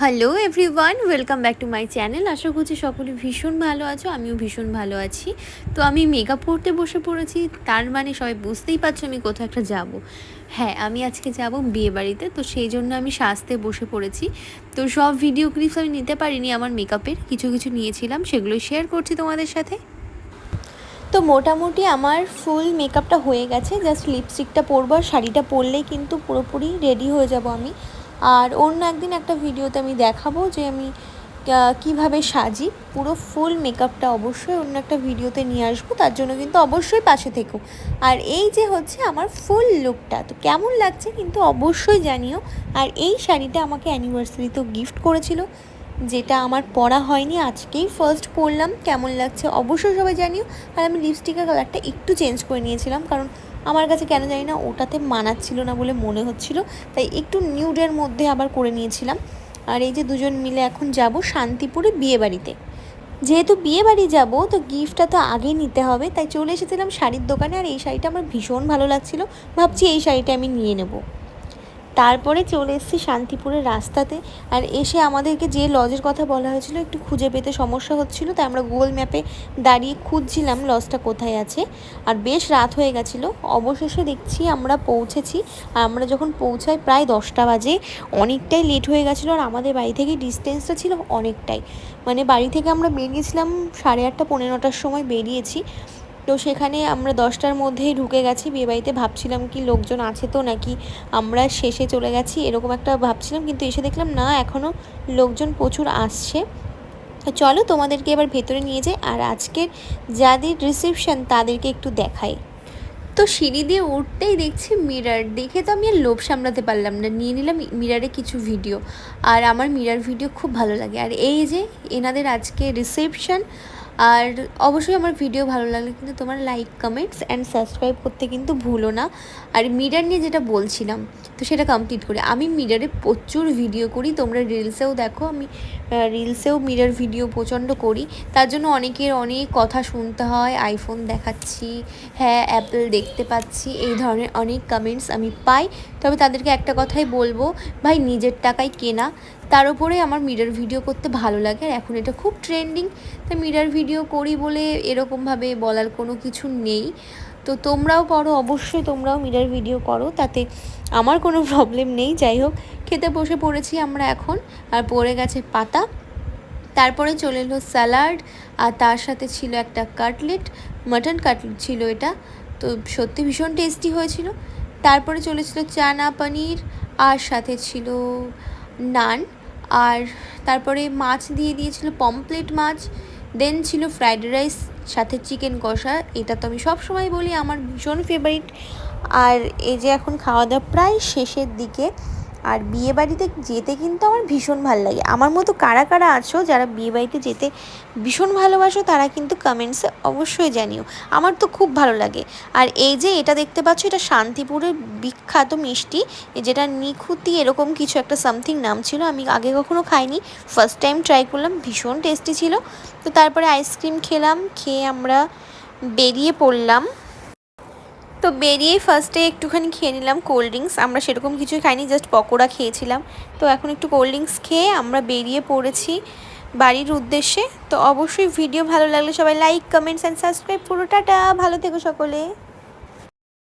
Hello everyone welcome back to my channel আশা করছি সকলে ভীষণ ভালো আছো, আমিও ভীষণ ভালো আছি। তো আমি মেকআপ পরতে বসে পড়েছি, তার মানে সবাই বুঝতেই পারছ আমি কোথাও একটা যাব। হ্যাঁ আমি আজকে যাব বিয়ে বাড়িতে, তো সেই জন্য আমি সাজতে বসে পড়েছি। তো সব ভিডিও ক্লিপস আমি নিতে পারিনি আমার মেকআপের কিছু কিছু নিয়েছিলাম, সেগুলোই শেয়ার করছি তোমাদের সাথে। তো মোটামুটি আমার ফুল মেকআপটা হয়ে গেছে জাস্ট লিপস্টিকটা পরবো আর শাড়িটা পরলেই কিন্তু পুরোপুরি রেডি হয়ে যাব আমি। আর অন্য একদিন একটা ভিডিওতে আমি দেখাবো যে আমি কীভাবে সাজি, পুরো ফুল মেকআপটা অবশ্যই অন্য একটা ভিডিওতে নিয়ে আসব, তার জন্য কিন্তু অবশ্যই পাশে থেকো। আর এই যে হচ্ছে আমার ফুল লুকটা তো কেমন লাগছে কিন্তু অবশ্যই জানিও। আর এই শাড়িটা আমাকে অ্যানিভার্সারিতেও গিফট করেছিল যেটা আমার পরা হয়নি, আজকেই ফার্স্ট পরলাম কেমন লাগছে অবশ্যই সবাই জানিও। আর আমি লিপস্টিকের কালারটা একটু চেঞ্জ করে নিয়েছিলাম, কারণ আমার কাছে কেন জানি না ওটাতে মানাচ্ছিল না বলে মনে হচ্ছিল। তাই একটু নিউডের মধ্যে আবার করে নিয়েছিলাম। আর এই যে দুজন মিলে এখন যাব শান্তিপুরে বিয়ে বাড়িতে। যেহেতু বিয়ে বাড়ি যাব, তো গিফটটা তো আগে নিতে হবে। তাই চলে এসেছিলাম শাড়ির দোকানে, আর এই শাড়িটা আমার ভীষণ ভালো লাগছিল। ভাবছি এই শাড়িটা আমি নিয়ে নেব। তারপরে চলে এসেছি শান্তিপুরের রাস্তাতে। আর এসে আমাদেরকে যে লজের কথা বলা হয়েছিল, একটু খুঁজে পেতে সমস্যা হচ্ছিল, তাই আমরা গুগল ম্যাপে দাঁড়িয়ে খুঁজছিলাম লজটা কোথায় আছে। আর বেশ রাত হয়ে গেছিল। অবশেষে দেখছি আমরা পৌঁছেছি। আর আমরা যখন পৌঁছাই প্রায় দশটা বাজে। অনেকটাই লেট হয়ে গেছিল আর আমাদের বাড়ি থেকে ডিস্টেন্সটা ছিল অনেকটাই। মানে বাড়ি থেকে আমরা বেরিয়েছিলাম সাড়ে আটটা পনেরো নটার সময় বেরিয়েছি। তো সেখানে আমরা দশটার মধ্যেই ঢুকে গেছি। বিয়েবাড়িতে ভাবছিলাম কি লোকজন আছে তো নাকি আমরা শেষে চলে গেছি, এরকম একটা ভাবছিলাম। কিন্তু এসে দেখলাম, না এখনও লোকজন প্রচুর আসছে। চলো তোমাদেরকে এবার ভেতরে নিয়ে যাই আর আজকের যাদের রিসেপশন তাদেরকে একটু দেখাই। তো সিঁড়ি দিয়ে উঠতেই দেখছি মিরার দেখে তো আমি আর লোভ সামলাতে পারলাম না। নিয়ে নিলাম মিরারে কিছু ভিডিও আর আমার মিরার ভিডিও খুব ভালো লাগে। আর এই যে, এনাদের আজকে রিসেপশন আর অবশ্যই আমার ভিডিও ভালো লাগলে কিন্তু তোমার লাইক কমেন্টস অ্যান্ড সাবস্ক্রাইব করতে কিন্তু ভুলো না। আর মিরার নিয়ে যেটা বলছিলাম, তো সেটা কমপ্লিট করি। আমি মিরারে প্রচুর ভিডিও করি, তোমরা রিলসেও দেখো, আমি রিলসেও মিরার ভিডিও প্রচণ্ড করি। তার জন্য অনেকের অনেক কথা শুনতে হয় আইফোন দেখাচ্ছি হ্যাঁ অ্যাপেল দেখতে পাচ্ছি, এই ধরনের অনেক কমেন্টস আমি পাই। তবে তাদেরকে একটা কথাই বলব, ভাই নিজের টাকায় কেনা তার উপরে আমার মিরার ভিডিও করতে ভালো লাগে আর এখন এটা খুব ট্রেন্ডিং। তাই মিরার ভিডিও করি বলে এরকমভাবে বলার কোনো কিছু নেই। তো তোমরাও করো, অবশ্যই তোমরাও মিরার ভিডিও করো, তাতে আমার কোনো প্রবলেম নেই। যাই হোক, খেতে বসে পড়েছি আমরা এখন, আর পড়ে গেছে পাতা। তারপরে চলে এলো স্যালাড, আর তার সাথে ছিল একটা কাটলেট, মাটন কাটলেট ছিল এটা। তো সত্যি ভীষণ টেস্টি হয়েছিল। তারপরে চলেছিল চানা পনির, আর সাথে ছিল নান। আর তারপরে মাছ দিয়ে দিয়েছিল পমপ্লেট মাছ, দেন ছিল ফ্রাইড রাইস, সাথে চিকেন কষা, এটা তো আমি সব সময় বলি আমার ভীষণ ফেভারিট আর এই যে এখন খাওয়া দাওয়া প্রায় শেষের দিকে আর বিয়ে বাড়িতে যেতে কিন্তু আমার ভীষণ ভালো লাগে। আমার মতো কারা কারা আছো যারা বিয়ে বাড়িতে যেতে ভীষণ ভালোবাসো, তারা কিন্তু কমেন্টসে অবশ্যই জানিও। আমার তো খুব ভালো লাগে। আর এই যে এটা দেখতে পাচ্ছ, এটা শান্তিপুরের বিখ্যাত মিষ্টি, যেটা নিখুতি এরকম কিছু একটা সামথিং নাম ছিল, আমি আগে কখনো খাইনি। ফার্স্ট টাইম ট্রাই করলাম, ভীষণ টেস্টি ছিল। তো তারপরে আইসক্রিম খেলাম, খেয়ে আমরা বেরিয়ে পড়লাম। তো বেরিয়ে ফার্স্টে একটুখানি খেয়ে নিলাম কোল্ড ড্রিঙ্কস আমরা সেরকম কিছুই খাইনি জাস্ট পকোড়া খেয়েছিলাম। তো এখন একটু কোল্ড ড্রিঙ্কস খেয়ে আমরা বেরিয়ে পড়েছি বাড়ির উদ্দেশ্যে। তো অবশ্যই ভিডিও ভালো লাগলে সবাই লাইক কমেন্টস অ্যান্ড সাবস্ক্রাইব পুরো টাটা। ভালো থেকো সকলে।